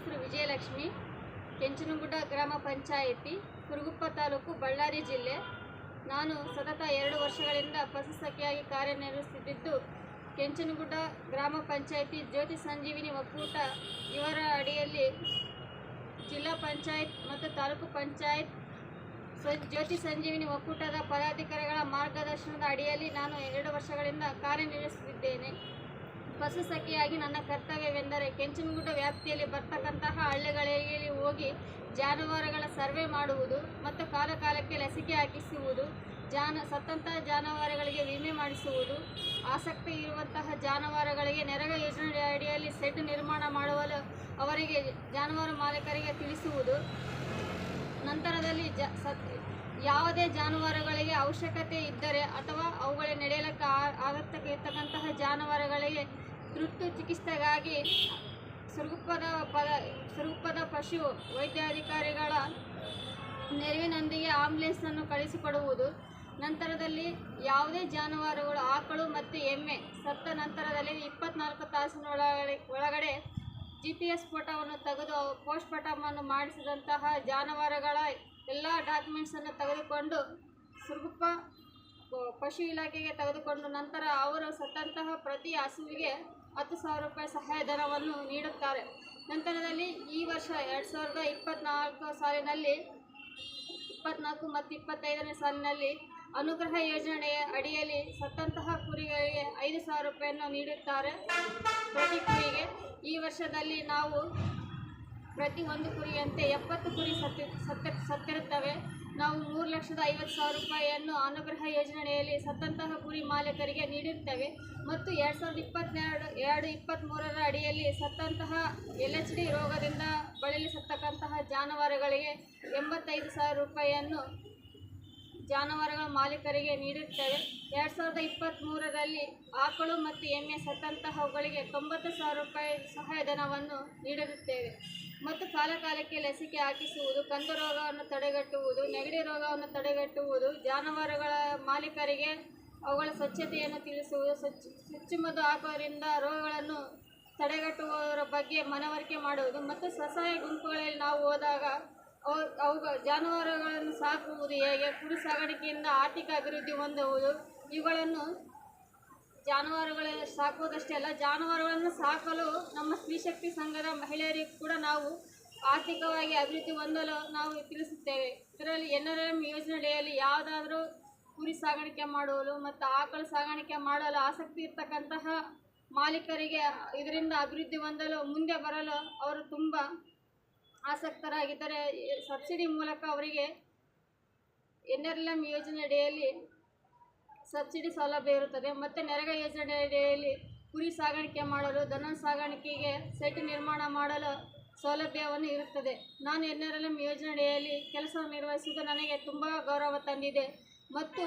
ಹೆಸರು ವಿಜಯಲಕ್ಷ್ಮಿ, ಕೆಂಚನಗುಡ್ಡ ಗ್ರಾಮ ಪಂಚಾಯಿತಿ, ಕುರುಗುಪ್ಪ ತಾಲೂಕು ಬಳ್ಳಾರಿ ಜಿಲ್ಲೆ. ನಾನು ಸತತ ಎರಡು ವರ್ಷಗಳಿಂದ ಪಶುಸಖಿಯಾಗಿ ಕಾರ್ಯನಿರ್ವಹಿಸುತ್ತಿದ್ದು, ಕೆಂಚನಗುಡ್ಡ ಗ್ರಾಮ ಪಂಚಾಯಿತಿ ಜ್ಯೋತಿ ಸಂಜೀವಿನಿ ಒಕ್ಕೂಟ. ಇವರ ಅಡಿಯಲ್ಲಿ ಜಿಲ್ಲಾ ಪಂಚಾಯತ್ ಮತ್ತು ತಾಲೂಕು ಪಂಚಾಯತ್ ಜ್ಯೋತಿ ಸಂಜೀವಿನಿ ಒಕ್ಕೂಟದ ಪದಾಧಿಕಾರಿಗಳ ಮಾರ್ಗದರ್ಶನದ ಅಡಿಯಲ್ಲಿ ನಾನು ಎರಡು ವರ್ಷಗಳಿಂದ ಕಾರ್ಯನಿರ್ವಹಿಸುತ್ತಿದ್ದೇನೆ. ಪಶು ಸಖಿಯಾಗಿ ನನ್ನ ಕರ್ತವ್ಯವೆಂದರೆ ಕೆಂಚನಗುಡ್ಡ ವ್ಯಾಪ್ತಿಯಲ್ಲಿ ಬರ್ತಕ್ಕಂತಹ ಹಳ್ಳಿಗಳಲ್ಲಿ ಹೋಗಿ ಜಾನುವಾರುಗಳ ಸರ್ವೆ ಮಾಡುವುದು ಮತ್ತು ಕಾಲಕಾಲಕ್ಕೆ ಲಸಿಕೆ ಹಾಕಿಸುವುದು, ಜಾನ ಸತ್ತಂತಹ ಜಾನುವಾರುಗಳಿಗೆ ವಿಮೆ ಮಾಡಿಸುವುದು, ಆಸಕ್ತಿ ಇರುವಂತಹ ಜಾನುವಾರುಗಳಿಗೆ ನೆರಗ ಯೋಜನೆ ಅಡಿಯಲ್ಲಿ ಸೆಡ್ ನಿರ್ಮಾಣ ಮಾಡುವಲು ಅವರಿಗೆ ಜಾನುವಾರು ಮಾಲೀಕರಿಗೆ ತಿಳಿಸುವುದು, ನಂತರದಲ್ಲಿ ಜ, ಸತ್, ಯಾವುದೇ ಜಾನುವಾರುಗಳಿಗೆ ಅವಶ್ಯಕತೆ ಇದ್ದರೆ ಅಥವಾ ಅವುಗಳ ನಡೆಯಲಿಕ್ಕೆ ಆ- ಆಗತ್ತಕ್ಕೆ ಇರ್ತಕ್ಕಂತಹ ಜಾನುವಾರುಗಳಿಗೆ ತುರ್ತು ಚಿಕಿತ್ಸೆಗಾಗಿ ಸ್ವರೂಪದ ಪದ ಸ್ವರೂಪದ ಪಶು ವೈದ್ಯಾಧಿಕಾರಿಗಳ ನೆರವಿನೊಂದಿಗೆ ಆಂಬುಲೆನ್ಸನ್ನು ಕಳಿಸಿಕೊಡುವುದು ನಂತರದಲ್ಲಿ ಯಾವುದೇ ಜಾನುವಾರುಗಳು ಆಕಳು ಮತ್ತು ಎಮ್ಮೆ ಸತ್ತ ನಂತರದಲ್ಲಿ ಇಪ್ಪತ್ನಾಲ್ಕು ತಾಸಿನ ಒಳಗಡೆ ಒಳಗಡೆ ಜಿ ಪಿ ಎಸ್ ಫೋಟೋವನ್ನು ತೆಗೆದು ಪೋಸ್ಟ್ಮಾರ್ಟಮನ್ನು ಮಾಡಿಸಿದಂತಹ ಜಾನುವಾರುಗಳ ಎಲ್ಲ ಡಾಕ್ಯುಮೆಂಟ್ಸನ್ನು ತೆಗೆದುಕೊಂಡು ಸುರುಗುಪ್ಪ ಪಶು ಇಲಾಖೆಗೆ ತೆಗೆದುಕೊಂಡು ನಂತರ ಅವರು ಸತ್ತಂತಹ ಪ್ರತಿ ಹಸುವಿಗೆ ಹತ್ತು ಸಾವಿರ ರೂಪಾಯಿ ಸಹಾಯಧನವನ್ನು ನೀಡುತ್ತಾರೆ. ನಂತರದಲ್ಲಿ ಈ ವರ್ಷ ಎರಡು ಸಾವಿರದ ಇಪ್ಪತ್ತ್ನಾಲ್ಕು ಸಾಲಿನಲ್ಲಿ, ಇಪ್ಪತ್ನಾಲ್ಕು ಮತ್ತು ಇಪ್ಪತ್ತೈದನೇ ಸಾಲಿನಲ್ಲಿ ಅನುಗ್ರಹ ಯೋಜನೆಯ ಅಡಿಯಲ್ಲಿ ಸತ್ತಂತಹ ಕುರಿಗಳಿಗೆ ಐದು ಸಾವಿರ ರೂಪಾಯಿಯನ್ನು ನೀಡುತ್ತಾರೆ. ಪ್ರತಿ ಕುರಿಗೆ ಈ ವರ್ಷದಲ್ಲಿ ನಾವು ಪ್ರತಿ ಒಂದು ಕುರಿಯಂತೆ ಎಪ್ಪತ್ತು ಕುರಿ ಸತ್ತಿ ಸತ್ತ ಸತ್ತಿರುತ್ತವೆ. ನಾವು ಮೂರು ಲಕ್ಷದ ಐವತ್ತು ಸಾವಿರ ರೂಪಾಯಿಯನ್ನು ಅನುಗ್ರಹ ಯೋಜನೆಯಲ್ಲಿ ಸತ್ತಂತಹ ಕುರಿ ಮಾಲೀಕರಿಗೆ ನೀಡಿರ್ತೇವೆ ಮತ್ತು ಎರಡು ಸಾವಿರದ ಇಪ್ಪತ್ತೆರಡು, ಎರಡು ಇಪ್ಪತ್ತ್ಮೂರರ ಅಡಿಯಲ್ಲಿ ಸತ್ತಂತಹ ಎಲ್ ಎಚ್ ಡಿ ರೋಗದಿಂದ ಬಳಲಿ ಸತ್ತಕ್ಕಂತಹ ಜಾನುವಾರುಗಳಿಗೆ ಎಂಬತ್ತೈದು ಸಾವಿರ ರೂಪಾಯಿಯನ್ನು ಜಾನುವಾರುಗಳ ಮಾಲೀಕರಿಗೆ ನೀಡುತ್ತೇವೆ ಎರಡು ಸಾವಿರದ ಇಪ್ಪತ್ತ್ಮೂರರಲ್ಲಿ ಆಕಳು ಮತ್ತು ಎಮ್ಮೆ ಸತ್ತಂತಹವುಗಳಿಗೆ ತೊಂಬತ್ತು ಸಾವಿರ ರೂಪಾಯಿ ಸಹಾಯಧನವನ್ನು ನೀಡಿರುತ್ತೇವೆ ಮತ್ತು ಕಾಲಕಾಲಕ್ಕೆ ಲಸಿಕೆ ಹಾಕಿಸುವುದು, ಕಂದು ರೋಗವನ್ನು ತಡೆಗಟ್ಟುವುದು, ನೆಗಡಿ ರೋಗವನ್ನು ತಡೆಗಟ್ಟುವುದು, ಜಾನುವಾರುಗಳ ಮಾಲೀಕರಿಗೆ ಅವುಗಳ ಸ್ವಚ್ಛತೆಯನ್ನು ತಿಳಿಸುವುದು, ಸ್ವಚ್ಛ ಚುಚ್ಚುಮದ್ದು ಹಾಕೋದ್ರಿಂದ ರೋಗಗಳನ್ನು ತಡೆಗಟ್ಟುವುದರ ಬಗ್ಗೆ ಮನವರಿಕೆ ಮಾಡುವುದು ಮತ್ತು ಸ್ವಸಹಾಯ ಗುಂಪುಗಳಲ್ಲಿ ನಾವು ಹೋದಾಗ ಅವು ಅವುಗಳ ಜಾನುವಾರುಗಳನ್ನು ಸಾಕುವುದು ಹೇಗೆ ಕುರಿ ಸಾಗಾಣಿಕೆಯಿಂದ ಆರ್ಥಿಕ ಅಭಿವೃದ್ಧಿ ಹೊಂದುವುದು, ಇವುಗಳನ್ನು ಜಾನುವಾರುಗಳ ಸಾಕುವುದಷ್ಟೇ ಅಲ್ಲ, ಜಾನುವಾರುಗಳನ್ನು ಸಾಕಲು ನಮ್ಮ ಸ್ತ್ರೀಶಕ್ತಿ ಸಂಘದ ಮಹಿಳೆಯರಿಗೂ ಕೂಡ ನಾವು ಆರ್ಥಿಕವಾಗಿ ಅಭಿವೃದ್ಧಿ ಹೊಂದಲು ನಾವು ತಿಳಿಸುತ್ತೇವೆ ಇದರಲ್ಲಿ ಎನ್ ಆರ್ ಎಂ ಯೋಜನೆಯಲ್ಲಿ ಯಾವುದಾದ್ರೂ ಕುರಿ ಸಾಗಾಣಿಕೆ ಮಾಡುವಲು ಮತ್ತು ಆಕಳು ಸಾಗಾಣಿಕೆ ಮಾಡಲು ಆಸಕ್ತಿ ಇರ್ತಕ್ಕಂತಹ ಮಾಲೀಕರಿಗೆ ಇದರಿಂದ ಅಭಿವೃದ್ಧಿ ಹೊಂದಲು ಮುಂದೆ ಬರಲು ಅವರು ತುಂಬ ಆಸಕ್ತರಾಗಿದ್ದಾರೆ. ಸಬ್ಸಿಡಿ ಮೂಲಕ ಅವರಿಗೆ ಎನ್ ಆರ್ ಎಲ್ ಎಂ ಯೋಜನೆ ಅಡಿಯಲ್ಲಿ ಸಬ್ಸಿಡಿ ಸೌಲಭ್ಯ ಇರುತ್ತದೆ. ಮತ್ತು ನರೇಗಾ ಯೋಜನೆಯಲ್ಲಿ ಕುರಿ ಸಾಗಾಣಿಕೆ ಮಾಡಲು, ದನ ಸಾಗಾಣಿಕೆಗೆ ಸೆಟ್ ನಿರ್ಮಾಣ ಮಾಡಲು ಸೌಲಭ್ಯವನ್ನು ಇರುತ್ತದೆ. ನಾನು ಎನ್ ಆರ್ ಎಲ್ ಎಂ ಯೋಜನೆಯಲ್ಲಿ ಕೆಲಸ ನಿರ್ವಹಿಸುವುದು ನನಗೆ ತುಂಬ ಗೌರವ ತಂದಿದೆ. ಮತ್ತು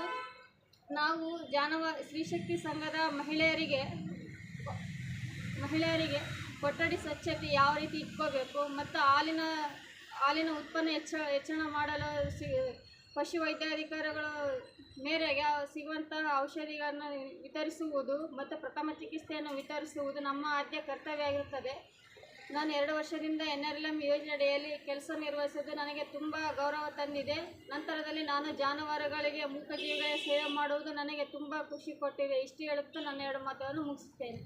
ನಾವು ಜಾನವ ಸ್ತ್ರೀಶಕ್ತಿ ಸಂಘದ ಮಹಿಳೆಯರಿಗೆ ಮಹಿಳೆಯರಿಗೆ ಕೊಠಡಿ ಸ್ವಚ್ಛತೆ ಯಾವ ರೀತಿ ಇಟ್ಕೋಬೇಕು ಮತ್ತು ಹಾಲಿನ ಹಾಲಿನ ಉತ್ಪನ್ನ ಹೆಚ್ಚ, ಹೆಚ್ಚಳ ಮಾಡಲು ಸಿ, ಪಶು ವೈದ್ಯಾಧಿಕಾರಿಗಳ ಮೇರೆಗೆ ಸಿಗುವಂತಹ ಔಷಧಿಗಳನ್ನು ವಿತರಿಸುವುದು ಮತ್ತು ಪ್ರಥಮ ಚಿಕಿತ್ಸೆಯನ್ನು ವಿತರಿಸುವುದು ನಮ್ಮ ಆದ್ಯ ಕರ್ತವ್ಯ ಆಗಿರುತ್ತದೆ. ನಾನು ಎರಡು ವರ್ಷದಿಂದ ಎನ್ ಆರ್ ಎಲ್ ಎಂ ಯೋಜನೆಯಡಿಯಲ್ಲಿ ಕೆಲಸ ನಿರ್ವಹಿಸುವುದು ನನಗೆ ತುಂಬ ಗೌರವ ತಂದಿದೆ. ನಂತರದಲ್ಲಿ ನಾನು ಜಾನುವಾರುಗಳಿಗೆ ಮೂಕಜೀವಿಗಳ ಸೇವೆ ಮಾಡುವುದು ನನಗೆ ತುಂಬ ಖುಷಿ ಕೊಟ್ಟಿದೆ. ಇಷ್ಟು ಹೇಳುತ್ತಾ ನನ್ನ ಎರಡು ಮಾತುಗಳನ್ನು ಮುಗಿಸುತ್ತೇನೆ.